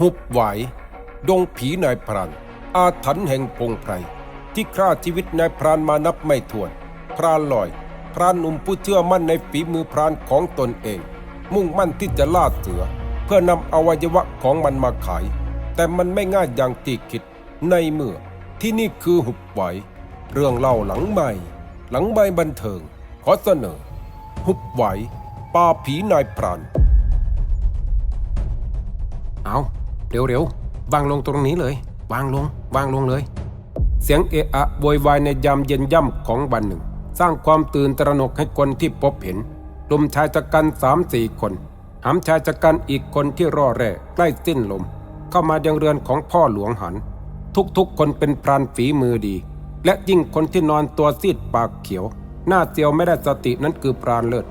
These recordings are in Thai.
หุบไหว ดงผีนายพราน อาถรรพ์แห่งพงไพร ที่ฆ่าชีวิตนายพรานมานับไม่ถ้วน พรานลอย พรานหนุ่มผู้เชื่อมั่นในฝีมือพรานของตนเอง มุ่งมั่นที่จะล่าเสือ เพื่อนำอวัยวะของมันมาขาย แต่มันไม่ง่ายอย่างที่คิด ในเมื่อที่นี่คือหุบไหว เรื่องเล่าหลังใหม่ หลังใหม่บันเทิง ขอเสนอ หุบไหวป่าผีนายพรานเอา เร็วๆ วางลงตรงนี้เลย วางลง วางลงเลย เสียงเอะอะโวยวายในยามเย็นย่ำของวันหนึ่ง สร้างความตื่นตระหนกให้คนที่พบเห็นกลุ่มชายชะกันสามสี่คน หามชายชะกันอีกคนที่ร่อแร่ใกล้สิ้นลม เข้ามายังเรือนของพ่อหลวงหัน ทุกๆคนเป็นพรานฝีมือดี และยิ่งคนที่นอนตัวซีดปากเขียว หน้าเซียวไม่ได้สตินั้นคือพรานเลิศ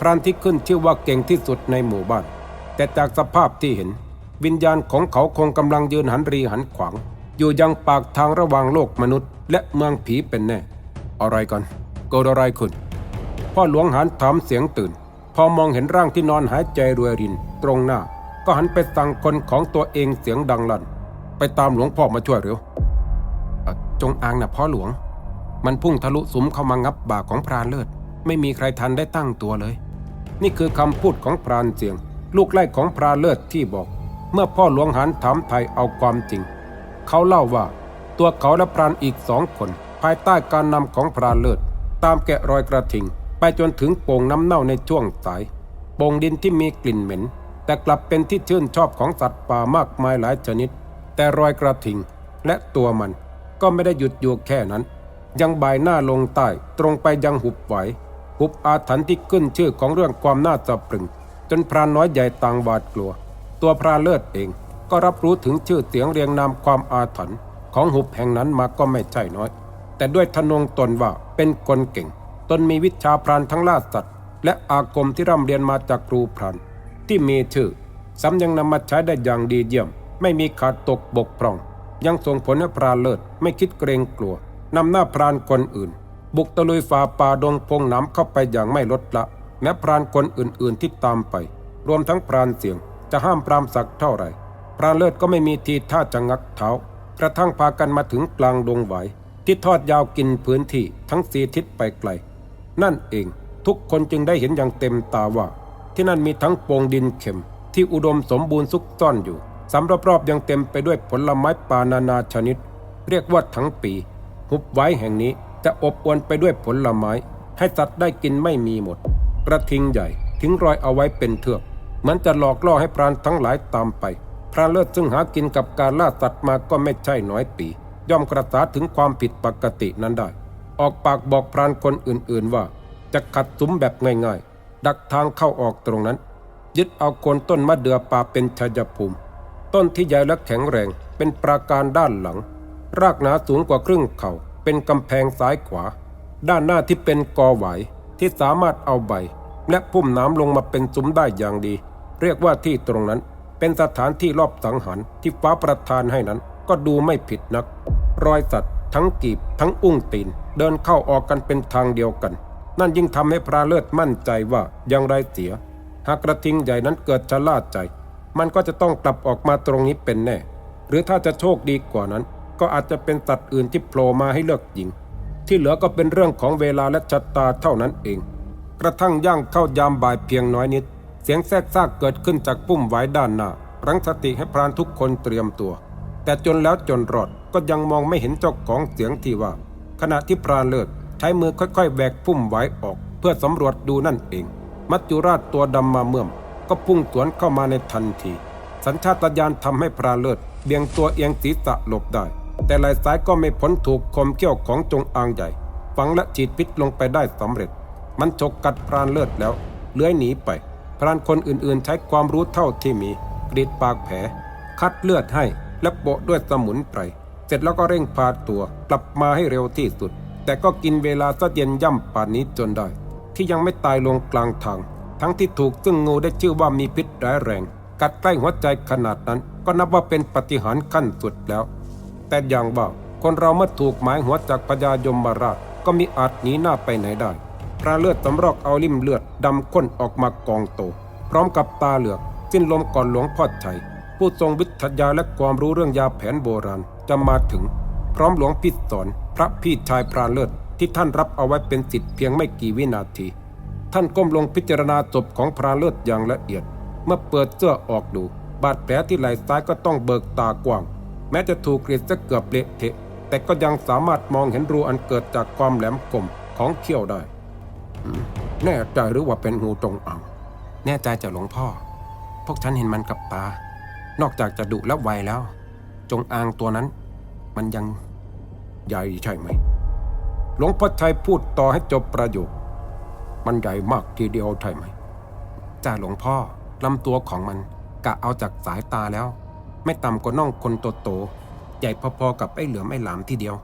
พรานที่ขึ้นชื่อว่าเก่งที่สุดในหมู่บ้าน แต่จากสภาพที่เห็น วิญญาณของเขาคงกำลังยืนหันรีหันขวาง อยู่ยังปากทางระหว่างโลกมนุษย์ และเมืองผีเป็นแน่ อะไรกันเกิดอะไรขึ้นพ่อหลวงหันถามเสียงตื่น พอมองเห็นร่างที่นอนหายใจรวยริน ตรงหน้า ก็หันไปสั่งคนของตัวเองเสียงดังลั่น ไปตามหลวงพ่อมาช่วยเร็วจงอางนะพ่อหลวง มันพุ่งทะลุสุมเข้ามางับบ่าของพรานเลิศ ไม่มีใครทันได้ตั้งตัวเลย นี่คือคำพูดของพรานเสียง ลูกไล่ของพรานเลิศที่บอก เมื่อพ่อหลวงหันถามไทยเอาความจริง เขาเล่าว่าตัวเขาและพรานอีกสองคน ภายใต้การนำของพรานเลิศ ตามแกะรอยกระทิงไปจนถึงโป่งน้ำเน่าในช่วงสายโป่งดินที่มีกลิ่นเหม็น แต่กลับเป็นที่ชื่นชอบของสัตว์ป่ามากมายหลายชนิด แต่รอยกระทิงและตัวมันก็ไม่ได้หยุดอยู่แค่นั้น ยังบ่ายหน้าลงใต้ตรงไปยังหุบไหวหุบอาถรรพ์ที่ขึ้นชื่อของเรื่องความน่าสะพรึง จนพรานน้อยใหญ่ต่างหวาดกลัว ตัวพราเลิศเองก็รับรู้ถึงชื่อเสียงเรียงนามความอาถรรพ์ของหุบแห่งนั้นมาก็ไม่ใช่น้อย แต่ด้วยทะนงตนว่าเป็นคนเก่ง ตนมีวิชาพรานทั้งล่าสัตว์ และอาคมที่ร่ำเรียนมาจากครูพรานที่มีชื่อซ้ำยังนำมาใช้ได้อย่างดีเยี่ยม ไม่มีขาดตกบกพร่อง ยังส่งผลให้พรานเลิศไม่คิดเกรงกลัวนำหน้าพรานคนอื่น บุกตะลุยฝ่าป่าดงพงน้ำเข้าไปอย่างไม่ลดละ แม้พรานคนอื่นๆที่ตามไป รวมทั้งพรานเสียง จะห้ามปรามสักเท่าไหร่ พราเลิศก็ไม่มีทีท่าจะงักเท้ากระทั่งพากันมาถึงกลางดงไหวที่ทอดยาวกินพื้นที่ทั้งสีทิศไปไกล นั่นเองทุกคนจึงได้เห็นอย่างเต็มตาว่า ที่นั่นมีทั้งโป่งดินเข็ม ที่อุดมสมบูรณ์ซุกซ่อนอยู่สำรอบๆยังเต็มไปด้วยผลไม้ป่านานาชนิด เรียกว่าทั้งปี หุบไว้แห่งนี้จะอบอวลไปด้วยผลไม้ ให้สัตว์ได้กินไม่มีหมด กระทิงใหญ่ทิ้งรอยเอาไว้เป็นเทือก มือนจะหลอกล่อให้พรานทั้งหลายตามไปพรานเลิศซึ่งหากินกับการล่าสัตว์มาก็ไม่ใช่น้อยปี ย่อมกระสาถึงความผิดปกตินั้นได้ ออกปากบอกพรานคนอื่นๆว่า จะขัดสุมแบบง่ายๆ ดักทางเข้าออกตรงนั้น ยึดเอาโคนต้นมะเดื่อป่าเป็นชัยภูมิ ต้นที่ใหญ่และแข็งแรงเป็นปราการด้านหลัง รากหนาสูงกว่าครึ่งเข่าเป็นกำแพงซ้ายขวา ด้านหน้าที่เป็นกอไหวที่สามารถเอาใบ และพุ่มน้ำลงมาเป็นซุ้มได้อย่างดี เรียกว่าที่ตรงนั้น เป็นสถานที่รอบสังหารที่ฟ้าประทานให้นั้น ก็ดูไม่ผิดนัก รอยสัตว์ ทั้งกีบ ทั้งอุ้งตีน เดินเข้าออกกันเป็นทางเดียวกัน นั่นยิ่งทำให้พระเลิศมั่นใจว่ายังไรเสีย หากกระทิงใหญ่นั้นเกิดชะล่าใจ มันก็จะต้องกลับออกมาตรงนี้เป็นแน่ หรือถ้าจะโชคดีกว่านั้น ก็อาจจะเป็นสัตว์อื่นที่โผล่มาให้เลือกยิง ที่เหลือก็เป็นเรื่องของเวลาและชะตาเท่านั้นเอง กระทั่งย่างเข้ายามบ่ายเพียงน้อยนิด เสียงแทรกซากเกิดขึ้นจากปุ่มไว้ด้านหน้ารั้งสติให้พรานทุกคนเตรียมตัว แต่จนแล้วจนรอดก็ยังมองไม่เห็นเจ้าของเสียงที่ว่า ขณะที่พรานเลิศใช้มือค่อยๆแหวกปุ่มไว้ออก เพื่อสำรวจดูนั่นเอง มัจจุราชตัวดำมาเมื่อม ก็พุ่งสวนเข้ามาในทันที สัญชาตญาณทำให้พรานเลิศเบี่ยงตัวเอียงศีรษะหลบได้ แต่ไหล่ซ้ายก็ไม่พ้นถูกคมเขี้ยวของจงอางใหญ่ฝังและฉีดพิษลงไปได้สำเร็จ มันฉกกัดพรานเลิศแล้ว เลื้อยหนีไป พรานคนอื่นๆ ใช้ความรู้เท่าที่มีกรีดปากแผล คัดเลือดให้และโปะด้วยสมุนไพรเสร็จแล้วก็เร่งพาตัวกลับมาให้เร็วที่สุด แต่ก็กินเวลาซะเย็นย่ำป่านนี้จนได้ ที่ยังไม่ตายลงกลางทาง ทั้งที่ถูกซึ่งงูได้ชื่อว่ามีพิษร้ายแรง กัดใกล้หัวใจขนาดนั้น ก็นับว่าเป็นปฏิหารขั้นสุดแล้ว แต่อย่างว่าคนเราเมื่อถูกหมายหัวจากพญายมราชก็มีอาจหนีหน้าไปไหนได้ พระเลือดสำรอกเอาลิ่มเลือดดำข้นออกมากองโต พร้อมกับตาเหลือก สิ้นลมก่อนหลวงพ่อชัย ผู้ทรงวิทยาและความรู้เรื่องยาแผนโบราณจะมาถึง พร้อมหลวงพิสอนพระพี่ชายพรานเลิศที่ท่านรับเอาไว้เป็นสิทธิ์เพียงไม่กี่วินาที ท่านก้มลงพิจารณาศพของพรานเลิศอย่างละเอียด เมื่อเปิดเสื้อออกดู บาดแผลที่ไหล่ซ้ายก็ต้องเบิกตากว้าง แม้จะถูกกรีดซะเกือบเละเทะแต่ก็ยังสามารถมองเห็นรูอันเกิดจากความแหลมคมของเขี้ยวได้ แน่ใจหรือว่าเป็นงูจงอางแน่ใจจาหลวงพ่อ พวกฉันเห็นมันกับตา นอกจากจะดุและไวแล้ว จงอางตัวนั้น มันยังใหญ่ใช่ไหม หลวงพ่อชัยพูดต่อให้จบประโยค มันใหญ่มากทีเดียวใช่ไหมจ่าหลวงพ่อลำตัวของมันกะเอาจากสายตาแล้ว ไม่ต่ำกว่าน่องคนโตๆใหญ่พอๆกับไอ้เหลือมไอ้หลามทีเดียว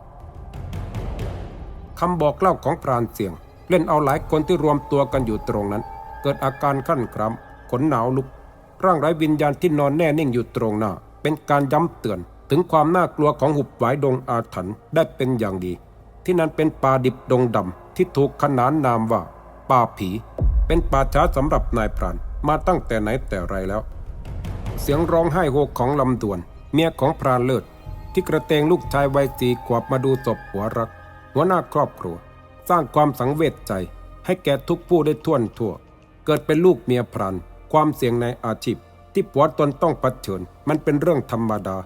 คำบอกเล่าของพรานเสียง เล่นเอาหลายคนที่รวมตัวกันอยู่ตรงนั้น เกิดอาการขั้นครามขนหนาวลุก ร่างไร้วิญญาณที่นอนแน่นิ่งอยู่ตรงหน้า เป็นการย้ำเตือนถึงความน่ากลัวของหุบหวายดงอาถรรพ์ได้เป็นอย่างดี ที่นั่นเป็นป่าดิบดงดำที่ถูกขนานนามว่าป่าผี เป็นป่าช้าสำหรับนายพรานมาตั้งแต่ไหนแต่ไรแล้ว เสียงร้องไห้โฮของลำดวน เมียของพรานเลิศที่กระเตงลูกชายวัยสี่ขวบมาดูศพหัวรัก หัวหน้าครอบครัว สร้างความสังเวชใจ ให้แก่ทุกผู้ได้ท่วนทั่ว เกิดเป็นลูกเมียพรานความเสี่ยงในอาชีพ ที่ผัวตนต้องเผชิญมันเป็นเรื่องธรรมดา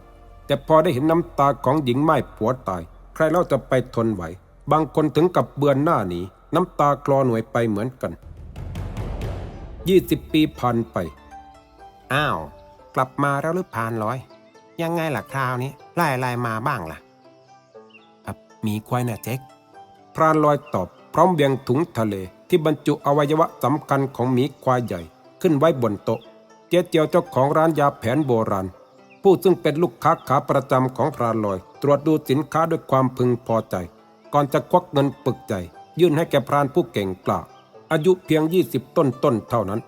แต่พอได้เห็นน้ำตาของหญิงไม้ผัวตาย ใครเล่าจะไปทนไหว บางคนถึงกับเบือนหน้าหนีน้ำตาคลอหน่วยไปเหมือนกัน 20 ปีผ่านไป อ้าว กลับมาแล้วหรือพานร้อย ยังไงล่ะคราวนี้ไล่ไล่มาบ้างล่ะ ครับมีควายน่ะเจ๊ก พรานลอยตอบพร้อมเบียงถุงทะเลที่บรรจุอวัยวะสำคัญของหมีควายใหญ่ขึ้นไว้บนโต๊ะ เจ๊เจียวเจ้าของร้านยาแผนโบราณ ผู้ซึ่งเป็นลูกค้าขาประจำของพรานลอย ตรวจดูสินค้าด้วยความพึงพอใจ ก่อนจะควักเงินปึกใจ ยื่นให้แก่พรานผู้เก่งกล้าอายุเพียง 20 ต้นต้นๆเท่านั้น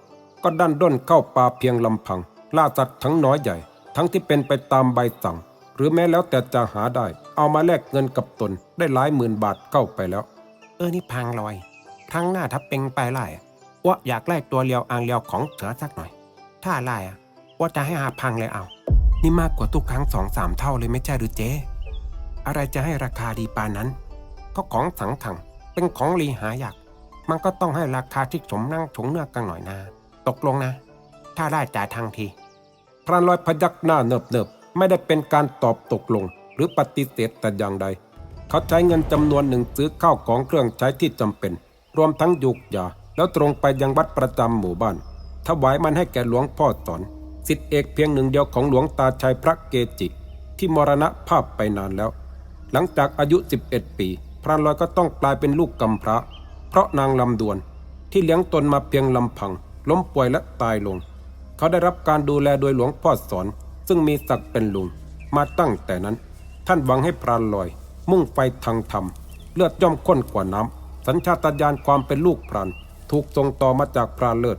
ก็ดันด้นเข้าป่าเพียงลำพังล่าสัตว์ทั้งน้อยใหญ่ ทั้งที่เป็นไปตามใบสั่ง หรือแม้แล้วแต่จะหาได้ เอามาแลกเงินกับตนได้หลายหมื่นบาทเข้าไปแล้ว เออนี่พังลอยทั้งหน้าทับเป็งไปไล่ว่าอยากไล่ตัวเลียวอ่างเลียวของเสือสักหน่อย ถ้าไล่อะว่าจะให้หาพังเลยเอา นี่มากกว่าทุกครั้งสองสามเท่าเลยไม่ใช่หรือเจ๊อะไรจะให้ราคาดีปานนั้น ก็ของสังถังเป็นของลีหายากมันก็ต้องให้ราคาที่สมนั่งถงเนื้อกันหน่อยนะตกลงนะ ถ้าได้จ่ายทางทีพรานลอยพยักหน้าเนิบๆ ไม่ได้เป็นการตอบตกลง หรือปฏิเสธแต่อย่างใด เขาใช้เงินจำนวนหนึ่งซื้อข้าวของเครื่องใช้ที่จำเป็น รวมทั้งยุกยา แล้วตรงไปยังวัดประจำหมู่บ้าน ถวายมันให้แก่หลวงพ่อสอน สิทธิเอกเพียงหนึ่งเดียวของหลวงตาชัยพระเกจิ ที่มรณภาพไปนานแล้ว หลังจากอายุ 11 ปี พรานลอยก็ต้องกลายเป็นลูกกำพร้า เพราะนางลำดวน ที่เลี้ยงตนมาเพียงลำพัง ล้มป่วยและตายลง เขาได้รับการดูแลโดยหลวงพ่อสอน ซึ่งมีศักดิ์เป็นลุงมาตั้งแต่นั้น ท่านหวังให้พรานลอย มุ่งไฟทางธรรม เลือดย่อมข้นกว่าน้ำ สัญชาตญาณความเป็นลูกพราน ถูกส่งต่อมาจากพรานเลิศ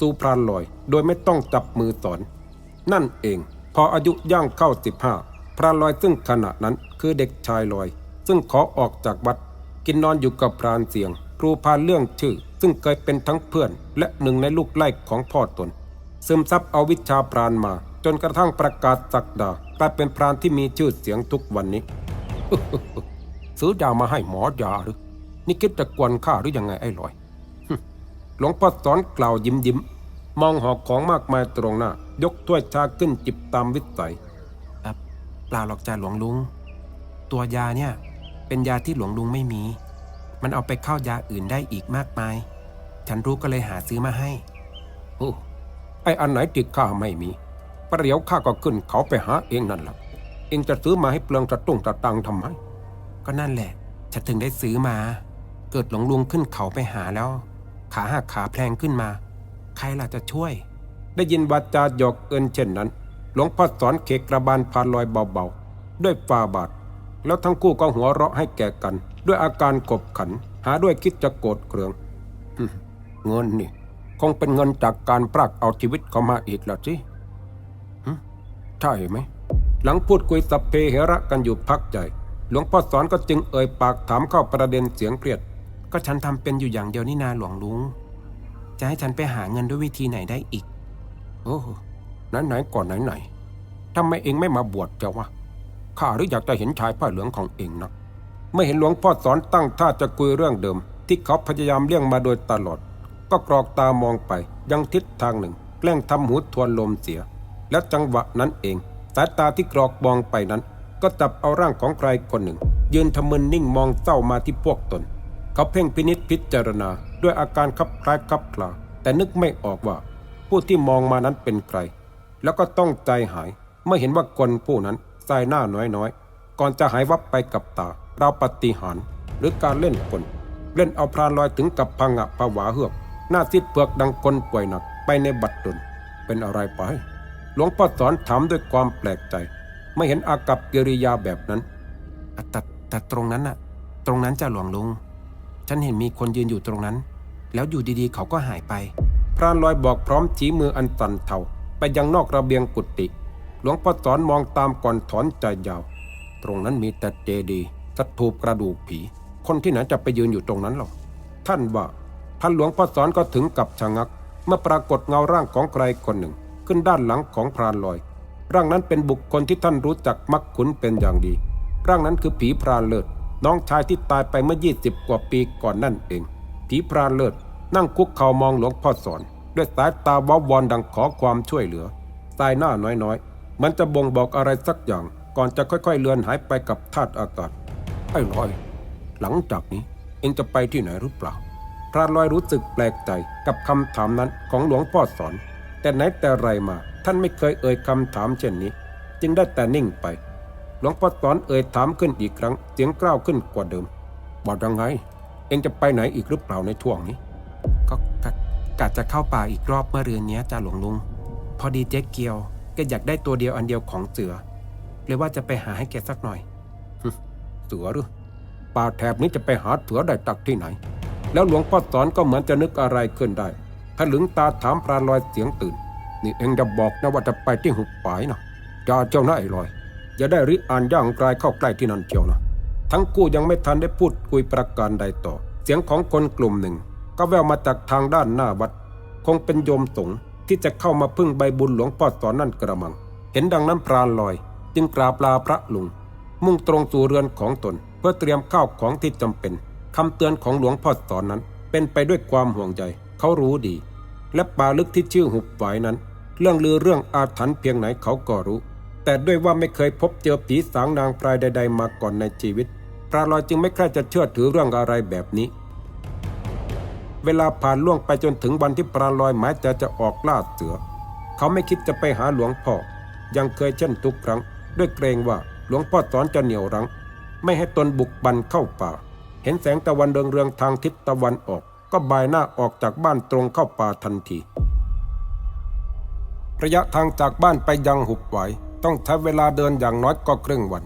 สู่พรานลอย โดยไม่ต้องจับมือสอน นั่นเอง พออายุย่างเข้าสิบห้าพรานลอยซึ่งขณะนั้นคือเด็กชายลอย ซึ่งขอออกจากวัด กินนอนอยู่กับพรานเสียง ครูพานเรื่องชื่อ ซึ่งเคยเป็นทั้งเพื่อน และหนึ่งในลูกไล่ของพ่อตนซึมซับเอาวิชาพรานมา จนกระทั่งประกาศสักดากลายเป็นพรานที่มีชื่อเสียงทุกวันนี้ ซื้อยามาให้หมอยาหรือ นี่คิดจะกวนข้าหรือยังไงไอ้ลอย หลวงพ่อสอนกล่าวยิ้มยิ้มมองหอกของมากมายตรงหน้า ยกถ้วยชาขึ้นจิบตามวิสัยครับเปล่าหรอกจ้าหลวงลุง ตัวยาเนี่ย เป็นยาที่หลวงลุงไม่มี มันเอาไปเข้ายาอื่นได้อีกมากมาย ฉันรู้ก็เลยหาซื้อมาให้โอ้ไอ้อันไหนที่ข้าไม่มี ประเดี๋ยวข้าก็ขึ้นเขาไปหาเองนั่นแหละเองจะซื้อมาให้เปลืองตะตุ้งตะตังทำไม ก็นั่นแหละฉันถึงได้ซื้อมา เกิดหลงลุงขึ้นเขาไปหาแล้ว ขาหักขาแพลงขึ้นมา ใครล่ะจะช่วย ได้ยินวาจาหยอกเอินเช่นนั้น หลวงพ่อสอนเคกกระบาลพานลอยเบาๆ ด้วยฟาบาท แล้วทั้งคู่ก็หัวเราะให้แก่กัน ด้วยอาการกบขัน หาด้วยคิดจะโกรธเคืองเงินนี่ คงเป็นเงินจากการปรากเอาชีวิตเขามาอีกแล้วสิ ใช่ไหม หลังพูดคุยสัพเพเหระกันอยู่พักใหญ่หลวงพ่อสอนก็จึงเอ่ยปากถามเข้าประเด็นเสียงเครียด ก็ฉันทำเป็นอยู่อย่างเดียวนี่นาหลวงลุง จะให้ฉันไปหาเงินด้วยวิธีไหนได้อีก โอ้ไหนไหนๆก่อนไหนไหนทำไมเองไม่มาบวชเจ้าวะข้าหรืออยากจะเห็นชายผ้าเหลืองของเองนะไม่เห็นหลวงพ่อสอนตั้งท่าจะคุยเรื่องเดิม ที่เขาพยายามเลี่ยงมาโดยตลอด ก็กรอกตามองไปยังทิศทางหนึ่ง แกล้งทำหูทวนลมเสีย และจังหวะนั้นเอง สายตาที่กรอกมองไปนั้น ก็จับเอาร่างของใครคนหนึ่ง ยืนทำมึนนิ่งมองเศร้ามาที่พวกตน เขาเพ่งพินิษพิจารณาด้วยอาการคับคล้ายคับคลาแต่นึกไม่ออกว่า ผู้ที่มองมานั้นเป็นใคร แล้วก็ต้องใจหายเมื่อเห็นว่าคนผู้นั้นใส่หน้าน้อยๆก่อนจะหายวับไปกับตาเราปฏิหารหรือการเล่นกลเล่นเอาพรานลอยถึงกับพังะผวาเฮือกหน้าซิดเผือกดังคนป่วยหนักไปในบัดดลเป็นอะไรไป หลวงพ่อสอนถามด้วยความแปลกใจ ไม่เห็นอากับกิริยาแบบนั้นอะแต่แต่ตรงนั้นน่ะ ตรงนั้นจะหลวงลุง ฉันเห็นมีคนยืนอยู่ตรงนั้น แล้วอยู่ดีๆ เขาก็หายไป พรานลอยบอกพร้อมชี้มืออันสั่นเทาไปยังนอกระเบียงกุฏิหลวงพ่อสอนมองตามก่อนถอนใจยาว ตรงนั้นมีแต่เจดีย์สถูปกระดูกผี คนที่ไหนจะไปยืนอยู่ตรงนั้นหรอกท่านว่าท่านหลวงพ่อสอนก็ถึงกับชะงัก เมื่อปรากฏเงาร่างของใครคนหนึ่ง ขึ้นด้านหลังของพรานลอย ร่างนั้นเป็นบุคคลที่ท่านรู้จักมักคุ้นเป็นอย่างดี ร่างนั้นคือผีพรานเลิศน้องชายที่ตายไปเมื่อ 20 กว่าปีก่อนนั่นเอง ผีพรานเลิศนั่งคุกเข่ามองหลวงพ่อสอน ด้วยสายตาวาวอนดังขอความช่วยเหลือสายหน้าน้อยๆ มันจะบ่งบอกอะไรสักอย่าง ก่อนจะค่อยๆเลือนหายไปกับธาตุอากาศไอ้ลอย หลังจากนี้เองจะไปที่ไหนหรือเปล่าพระลอยรู้สึกแปลกใจกับคำถามนั้นของหลวงพ่อสอน แต่ไหนแต่ไรมา ท่านไม่เคยเอ่ยคำถามเช่นนี้ จึงได้แต่นิ่งไป หลวงพ่อสอนเอ่ยถามขึ้นอีกครั้ง เสียงกล้าวขึ้นกว่าเดิม บอกยังไง เองจะไปไหนอีกหรือเปล่าในช่วงนี้ ก็กะกะจะเข้าป่าอีกรอบเมื่อเรือนเนี้ยจ้าหลวงลุง พอดีเจ๊เกียวแกอยากได้ตัวเดียวอันเดียวของเสือเลยว่าจะไปหาให้แกสักหน่อยเสือหรือป่าแถบนี้จะไปหาเสือได้ตักที่ไหน แล้วหลวงพ่อสอนก็เหมือนจะนึกอะไรขึ้นได้ ถลึงตาถามพราลอยเสียงตื่น นี่เองจะบอกนะว่าจะไปที่หุบปายนะจ่าเจ้าหน้าไอ้ลอย อย่าได้ริอ่านย่างกลายเข้าใกล้ที่นั่นเจียวนะ ทั้งคู่ยังไม่ทันได้พูดคุยประการใดต่อ เสียงของคนกลุ่มหนึ่ง ก็แววมาจากทางด้านหน้าวัด คงเป็นโยมสงฆ์ที่จะเข้ามาพึ่งใบบุญหลวงพ่อสอนนั่นกระมัง เห็นดังนั้นพรานลอย จึงกราบลาพระลุง มุ่งตรงสู่เรือนของตน เพื่อเตรียมข้าวของที่จำเป็นคำเตือนของหลวงพ่อสอนนั้น เป็นไปด้วยความห่วงใย เขารู้ดี และป่าลึกที่ชื่อหุบฝายนั้น เรื่องลือเรื่องอาถรรพ์เพียงไหนเขาก็รู้ แต่ด้วยว่าไม่เคยพบเจอผีสางนางพรายใด ๆ มาก่อนในชีวิตพระลอยจึงไม่ใคร่จะเชื่อถือเรื่องอะไรแบบนี้ เวลาผ่านล่วงไปจนถึงวันที่ปลาลอยหมายจะจะออกล่าเสือ เขาไม่คิดจะไปหาหลวงพ่อ ยังเคยเช่นทุกครั้ง ด้วยเกรงว่าหลวงพ่อสอนจะเหนี่ยวรั้ง ไม่ให้ตนบุกบันเข้าป่า เห็นแสงตะวันเรืองเรืองๆทางทิศตะวันออก ก็บายหน้าออกจากบ้านตรงเข้าป่าทันที ระยะทางจากบ้านไปยังหุบไหวต้องใช้เวลาเดินอย่างน้อยก็ครึ่งวัน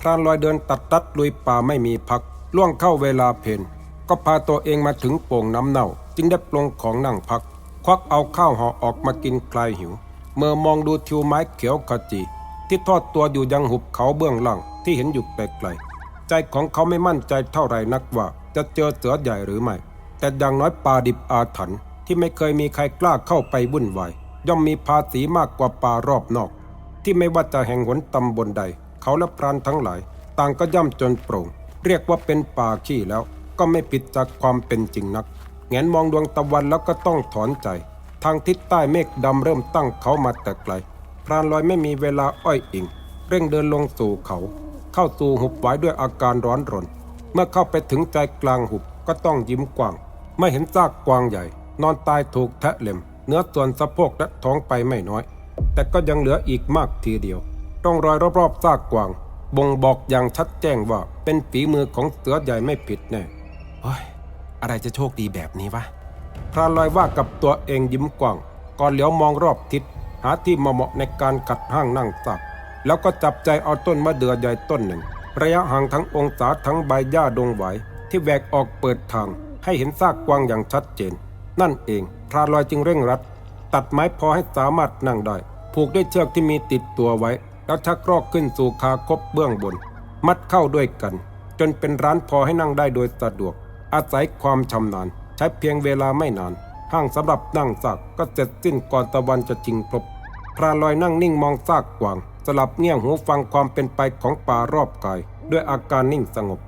พรานลอยเดินตัดตัดลุยป่าไม่มีพัก ล่วงเข้าเวลาเพนก็พาตัวเองมาถึงโป่งน้ำเน่า จึงได้ปลงของนั่งพัก ควักเอาข้าวห่อออกมากินคลายหิว เมื่อมองดูทิวไม้เขียวขจีที่ทอดตัวอยู่ยังหุบเขาเบื้องล่างที่เห็นอยู่ไกลๆใจของเขาไม่มั่นใจเท่าไหร่นักว่า จะเจอเสือใหญ่หรือไม่ แต่อย่างน้อยป่าดิบอาถรรพ์ที่ไม่เคยมีใครกล้าเข้าไปวุ่นวายย่อมมีภาษีมากกว่าป่ารอบนอก ที่ไม่ว่าจะแห่งหนตำบลใด เขาและพรานทั้งหลาย ต่างก็ย่ำจนโปร่ง เรียกว่าเป็นป่าขี้แล้ว ก็ไม่ผิดจากความเป็นจริงนักแงนมองดวงตะวันแล้วก็ต้องถอนใจ ทางทิศใต้เมฆดำเริ่มตั้งเขามาแต่ไกล พรานลอยไม่มีเวลาอ้อยอิง เร่งเดินลงสู่เขา เข้าสู่หุบไว้ด้วยอาการร้อนรน เมื่อเข้าไปถึงใจกลางหุบก็ต้องยิ้มกว้าง ไม่เห็นซากกวางใหญ่ นอนตายถูกแทะเล็ม เนื้อส่วนสะโพกและท้องไปไม่น้อย แต่ก็ยังเหลืออีกมากทีเดียวร่องรอยรอบๆซากกวาง บ่งบอกอย่างชัดแจ้งว่าเป็นฝีมือของเสือใหญ่ไม่ผิดแน่โอ้ยอะไรจะโชคดีแบบนี้วะพรานลอยว่ากับตัวเองยิ้มกว้าง ก่อนเหลียวมองรอบทิศหาที่เหมาะๆในการกัดห้างนั่งสักแล้วก็จับใจเอาต้นมะเดื่อใหญ่ต้นหนึ่ง ระยะห่างทั้งองศาทั้งใบหญ้าดงไหวที่แหวกออกเปิดทาง ให้เห็นซากกวางอย่างชัดเจน นั่นเองพรานลอยจึงเร่งรัด ตัดไม้พอให้สามารถนั่งได้ ผูกด้วยเชือกที่มีติดตัวไว้ แล้วชักรอกขึ้นสู่คาคบเบื้องบน มัดเข้าด้วยกัน จนเป็นร้านพอให้นั่งได้โดยสะดวก อาศัยความชำนาญ ใช้เพียงเวลาไม่นานห้างสำหรับนั่งซากก็เสร็จสิ้นก่อนตะวันจะจิงพลบพรานลอยนั่งนิ่งมองซากกวาง สลับเงี่ยหูฟังความเป็นไปของป่ารอบกาย ด้วยอาการนิ่งสงบ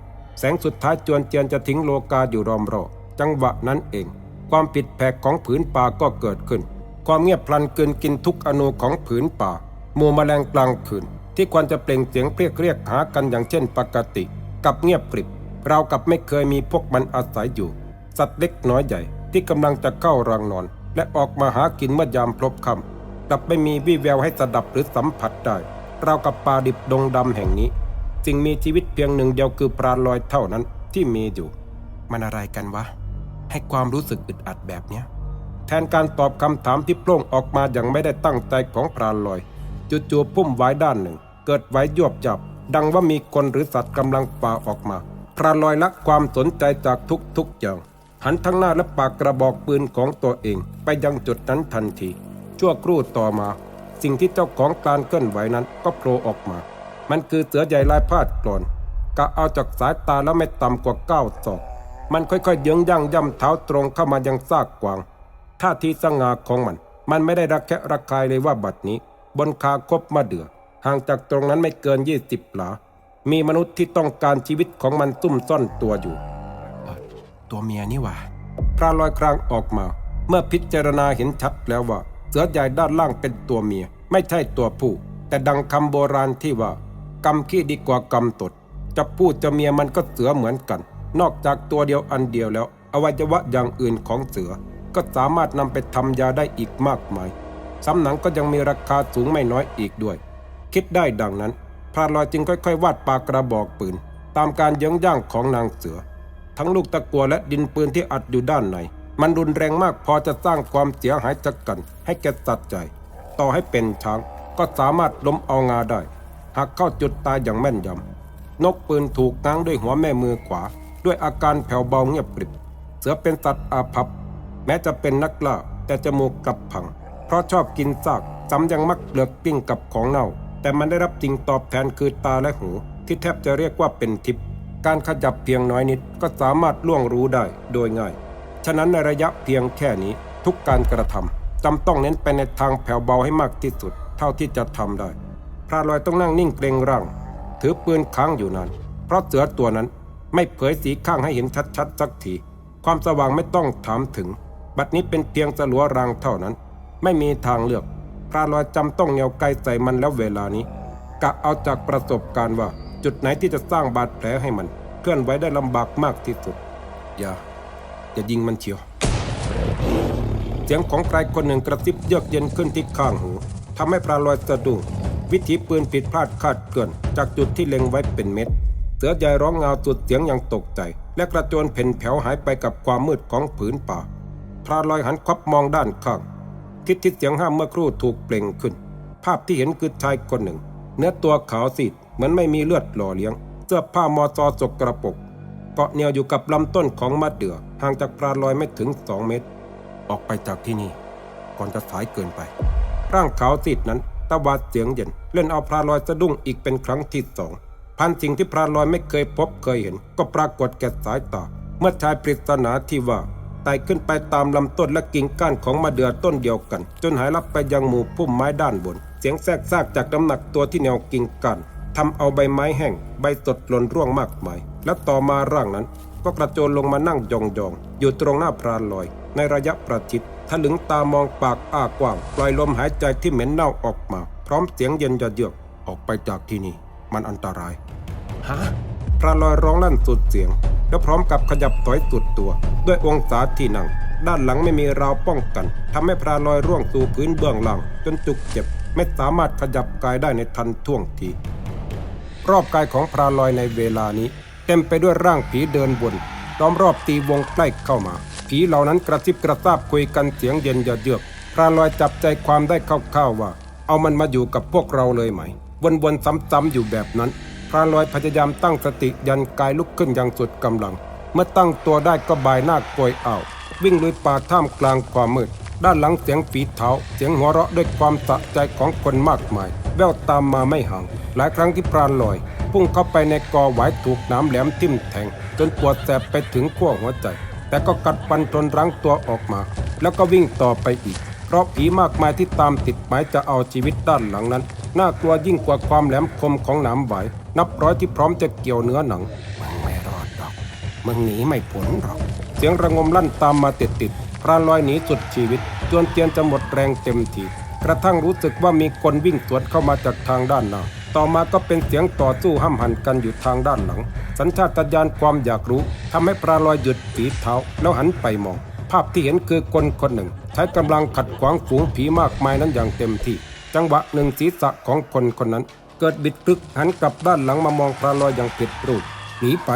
แสงสุดท้ายจวนเจียนจะทิ้งโลกาอยู่รอมรอจังหวะนั้นเอง ความผิดแผกของผืนป่าก็เกิดขึ้น ความเงียบพลันเกินกินทุกอนูของผืนป่าหมู่แมลงกลางคืน ที่ควรจะเปล่งเสียงเรียกเรียกหากันอย่างเช่นปกติ กับเงียบกริบเรากับไม่เคยมีพวกมันอาศัยอยู่ สัตว์เล็กน้อยใหญ่ที่กำลังจะเข้ารังนอน และออกมาหากินเมื่อยามพลบค่ำกลับไม่มีวี่แววให้สดับหรือสัมผัสได้เรากับป่าดิบดงดำแห่งนี้ สิ่งมีชีวิตเพียงหนึ่งเดียวคือปลาลอยเท่านั้นที่มีอยู่ มันอะไรกันวะ ให้ความรู้สึกอึดอัดแบบเนี้ย แทนการตอบคำถามที่โปร่งออกมาอย่างไม่ได้ตั้งใจของพราลอยจู่ๆพุ่มไว้ด้านหนึ่ง เกิดไว้ยวบจับ ดังว่ามีคนหรือสัตว์กำลังป่าออกมาพราลอยละความสนใจจากทุกๆอย่าง หันทั้งหน้าและปากกระบอกปืนของตัวเอง ไปยังจุดนั้นทันที ชั่วครู่ต่อมา สิ่งที่เจ้าของการเคลื่อนไหวนั้นก็โผล่ออกมา มันคือเสือใหญ่ลายพาดกรอนกะเอาจากสายตาแล้วไม่ต่ำกว่าเก้าศอก มันค่อยๆเยื้องย่างย่ำเท้าตรงเข้ามายังซากกวาง ท่าทีสง่าของมัน มันไม่ได้ระแคะระคายเลยว่าบัดนี้ บนคาคบมาเดือ ห่างจากตรงนั้นไม่เกินยี่สิบหลา มีมนุษย์ที่ต้องการชีวิตของมันซุ่มซ่อนตัวอยู่ ตัวเมียนี่หว่าพระลอยครางออกมา เมื่อพิจารณาเห็นชัดแล้วว่า เสือใหญ่ด้านล่างเป็นตัวเมีย ไม่ใช่ตัวผู้ แต่ดังคำโบราณที่ว่า กำขี้ดีกว่ากำตด จะพูดจะเมียมันก็เสือเหมือนกัน นอกจากตัวเดียวอันเดียวแล้ว อวัยวะอย่างอื่นของเสือ ก็สามารถนำไปทำยาได้อีกมากมายสำหนังก็ยังมีราคาสูงไม่น้อยอีกด้วย คิดได้ดังนั้น พรานลอยจึงค่อย ๆ วาดปากกระบอกปืน ตามการเยื้องย่างของนางเสือ ทั้งลูกตะกัวและดินปืนที่อัดอยู่ด้านใน มันรุนแรงมากพอจะสร้างความเสียหายจักกัน ให้แก่สัตว์ใจ ต่อให้เป็นช้างก็สามารถล้มเอางาได้ หากเข้าจุดตายอย่างแม่นยำนกปืนถูกง้างด้วยหัวแม่มือขวา ด้วยอาการแผ่วเบาเงียบกริบ เสือเป็นสัตว์อาภัพ แม้จะเป็นนักล่าแต่จมูกกลับพัง เพราะชอบกินซากซ้ำยังมักเปลือกกิ้งกับของเน่า แต่มันได้รับจริงตอบแทนคือตาและหู ที่แทบจะเรียกว่าเป็นทิพย์การขยับเพียงน้อยนิดก็สามารถล่วงรู้ได้โดยง่าย ฉะนั้นในระยะเพียงแค่นี้ทุกการกระทำจำต้องเน้นไปในทางแผ่วเบาให้มากที่สุด เท่าที่จะทำได้ พระลอยต้องนั่งนิ่งเกรงร่าง ถือปืนค้างอยู่นานเพราะเสือตัวนั้นไม่เผยสีข้างให้เห็นชัดๆสักที ความสว่างไม่ต้องถามถึง บัดนี้เป็นเพียงสลัวรางเท่านั้น ไม่มีทางเลือกพระลอยจำต้องเหนียวไกลใส่มันแล้วเวลานี้กะเอาจากประสบการณ์ว่า จุดไหนที่จะสร้างบาดแผลให้มัน เคลื่อนไหวได้ลำบากมากที่สุด อย่าอย่ายิงมันเชียว เสียงของใครคนหนึ่งกระซิบเยือกเย็นขึ้นที่ข้างหูทำให้ปลาลอยสะดุ้ง วิถีปืนผิดพลาดคาดเกิน จากจุดที่เล็งไว้เป็นเม็ด เสือใหญ่ร้องเงาสุดเสียงอย่างตกใจ และกระโจนเพ่นแผวหายไปกับความมืดของผืนป่าพลาลอยหันควับมองด้านข้างทิศที่เสียงห้ามเมื่อครู่ถูกเปล่งขึ้น ภาพที่เห็นคือชายคนหนึ่ง เนื้อตัวขาวซีดเหมือนไม่มีเลือดหล่อเลี้ยง เสื้อผ้ามอซอสกกระปก เกาะเหนียวอยู่กับลำต้นของมะเดื่อห่างจากปลาลอยไม่ถึงสองเมตร ออกไปจากที่นี่ ก่อนจะสายเกินไป ร่างขาวซีดนั้น ตะวาดเสียงเย็น เล่นเอาพรานลอยสะดุ้งอีกเป็นครั้งที่สองพันสิ่งที่พรานลอยไม่เคยพบเคยเห็น ก็ปรากฏแก่สายตา เมื่อชายปริศนาที่ว่าไต่ขึ้นไปตามลำต้นและกิ่งก้านของมะเดื่อต้นเดียวกัน จนหายลับไปยังหมู่พุ่มไม้ด้านบน เสียงแทรกซากจากน้ำหนักตัวที่แนวกิ่งก้านทำเอาใบไม้แห้ง ใบสดหล่นร่วงมากมาย และต่อมาร่างนั้น ก็กระโจนลงมานั่งยองๆอยู่ตรงหน้าพรานลอย ในระยะประชิดถลึงตามองปากอ้ากว้างปล่อยลมหายใจที่เหม็นเน่าออกมา พร้อมเสียงเย็นยะเยือกออกไปจากที่นี่ มันอันตรายฮะพระลอยร้องลั่นสุดเสียง แล้วพร้อมกับขยับถอยสุดตัว ด้วยองศาที่นั่งด้านหลังไม่มีราวป้องกันทำให้พระลอยร่วงสู่พื้นเบื้องล่างจนจุกเจ็บ ไม่สามารถขยับกายได้ในทันท่วงทีรอบกายของพระลอยในเวลานี้เต็มไปด้วยร่างผีเดินวนล้อมรอบตีวงใกล้เข้ามา ผีเหล่านั้นกระซิบกระซาบคุยกันเสียงเย็นยะเยือกพระลอยจับใจความได้คร่าวๆว่า เอามันมาอยู่กับพวกเราเลยไหม วนๆซ้ำๆอยู่แบบนั้นพรานลอยพยายามตั้งสติยันกายลุกขึ้นอย่างสุดกำลัง เมื่อตั้งตัวได้ก็บายหน้าโกยอ้าววิ่งลุยป่าท่ามกลางความมืด ด้านหลังเสียงฝีเท้า เสียงหัวเราะด้วยความสะใจของคนมากมาย แววตามมาไม่ห่าง หลายครั้งที่พรานลอย พุ่งเข้าไปในกอหวถูกน้ำแหลมทิ่มแทง จนปวดแสบไปถึงขั้วหัวใจ แต่ก็กัดฟันทนรั้งตัวออกมา แล้วก็วิ่งต่อไปอีก เพราะผีมากมายที่ตามติดหมายจะเอาชีวิตด้านหลังนั้น น่ากลัวยิ่งกว่าความแหลมคมของหนามไหวนับร้อยที่พร้อมจะเกี่ยวเนื้อหนังมึงไม่รอดหรอกมึงหนีไม่พ้นหรอก เสียงระงมลั่นตามมาติดติดพรานลอยหนีสุดชีวิตจนเตียนจะหมดแรงเต็มทีกระทั่งรู้สึกว่ามีคนวิ่งสวนเข้ามาจากทางด้านหน้า ต่อมาก็เป็นเสียงต่อสู้ห้ำหันกันอยู่ทางด้านหลัง สัญชาตญาณความอยากรู้ทำให้ปลาลอยหยุดฝีเท้าแล้วหันไปมอง ภาพที่เห็นคือคนคนหนึ่ง ใช้กำลังขัดขวางฝูงผีมากมายนั้นอย่างเต็มที่ จังหวะหนึ่งศีรษะของคนคนนั้น เกิดบิดพลึกหันกลับด้านหลังมามองปลาลอยอย่างผิดรูปหนีไป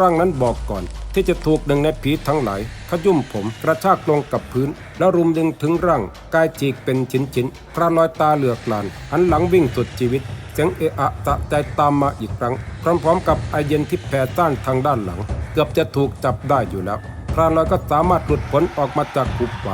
ร่างนั้นบอกก่อน ที่จะถูกหนึ่งในผีทั้งหลายขยุ่มผมกระชากลงกับพื้น แล้วรุมดึงถึงร่างกายฉีกเป็นชิ้นๆพระลอยตาเหลือกลาน หันหลังวิ่งสุดชีวิต สียงเอะอะสะใจตามมาอีกครั้ง พร้อมๆกับไอเย็นที่แผ่ซ่านทางด้านหลัง เกือบจะถูกจับได้อยู่แล้วพระลอยก็สามารถหลุดพ้นออกมาจากหุบไหว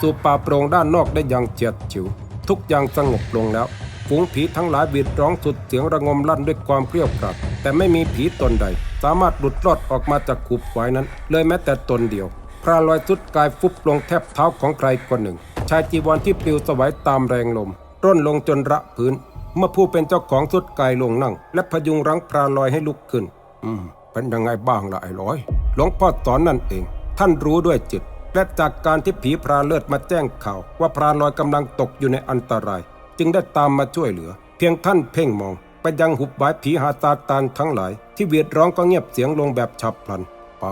สู่ป่าโปร่งด้านนอกได้อย่างเฉียดฉิว ทุกอย่างสงบลงแล้วฝูงผีทั้งหลายบีดร้องสุดเสียงระงมลั่นด้วยความเกลียวกราดแต่ไม่มีผีตนใด สามารถหลุดรอดออกมาจากขุบไว้นั้น เลยแม้แต่ตนเดียว พระลอยสุดกายฟุบลงแทบเท้าของใครคนหนึ่ง ชายจีวรที่ปลิวสวายตามแรงลม ร่นลงจนระพื้น เมื่อผู้เป็นเจ้าของสุดกายลงนั่ง และพยุงรั้งพระลอยให้ลุกขึ้น อืม เป็นยังไงบ้างล่ะไอ้ร้อย หลวงพ่อสอนนั่นเอง ท่านรู้ด้วยจิต และจากการที่ผีพรานเลิศมาแจ้งข่าว ว่าพรานลอยกำลังตกอยู่ในอันตราย จึงได้ตามมาช่วยเหลือ เพียงท่านเพ่งมองไปยังหุบไว้ผีหาตาตานทั้งหลาย ที่เวียดร้องก็เงียบเสียงลงแบบฉับพลัน ไป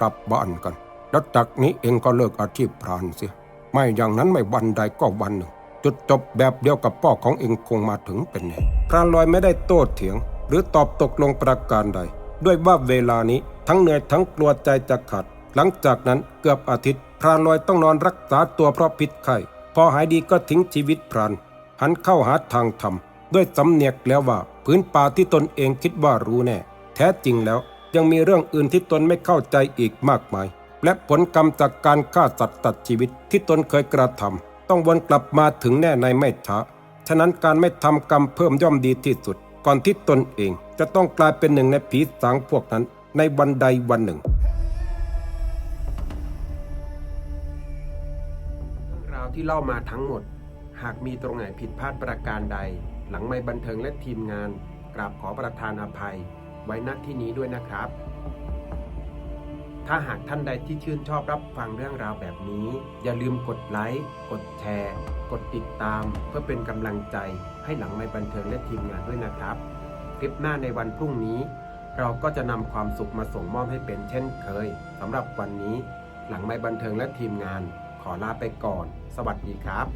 กลับบ้านกัน แล้วจากนี้เองก็เลิกอาชีพพรานเสียไม่อย่างนั้นไม่วันใดก็วันหนึ่ง จุดจบแบบเดียวกับพ่อของเองคงมาถึงเป็นแน่พรานลอยไม่ได้โต้เถียง หรือตอบตกลงประการใด ด้วยว่าเวลานี้ทั้งเหนื่อยทั้งกลัวใจจะขาดหลังจากนั้นเกือบอาทิตย์ พรานลอยต้องนอนรักษาตัวเพราะพิษไข้พอหายดีก็ทิ้งชีวิตพรานหันเข้าหาทางธรรมด้วยสำเนียกแล้วว่าพื้นป่าที่ตนเองคิดว่ารู้แน่ แท้จริงแล้วยังมีเรื่องอื่นที่ตนไม่เข้าใจอีกมากมาย และผลกรรมจากการฆ่าสัตว์ตัดชีวิตที่ตนเคยกระทำ ต้องวนกลับมาถึงแน่ในไม่ช้า ฉะนั้นการไม่ทำกรรมเพิ่มย่อมดีที่สุด ก่อนที่ตนเองจะต้องกลายเป็นหนึ่งในผีสางพวกนั้น ในวันใดวันหนึ่งเรื่องราวที่เล่ามาทั้งหมด หากมีตรงไหนผิดพลาดประการใด หลังไม่บันเทิงและทีมงาน กราบขอประทานอภัย ไว้ณที่นี้ด้วยนะครับ ถ้าหากท่านใดที่ชื่นชอบรับฟังเรื่องราวแบบนี้ อย่าลืมกดไลค์ กดแชร์ กดติดตาม เพื่อเป็นกำลังใจให้หลังไม่บันเทิงและทีมงานด้วยนะครับ คลิปหน้าในวันพรุ่งนี้ เราก็จะนำความสุขมาส่งมอบให้เป็นเช่นเคยสำหรับวันนี้ หลังไม่บันเทิงและทีมงาน ขอลาไปก่อน สวัสดีครับ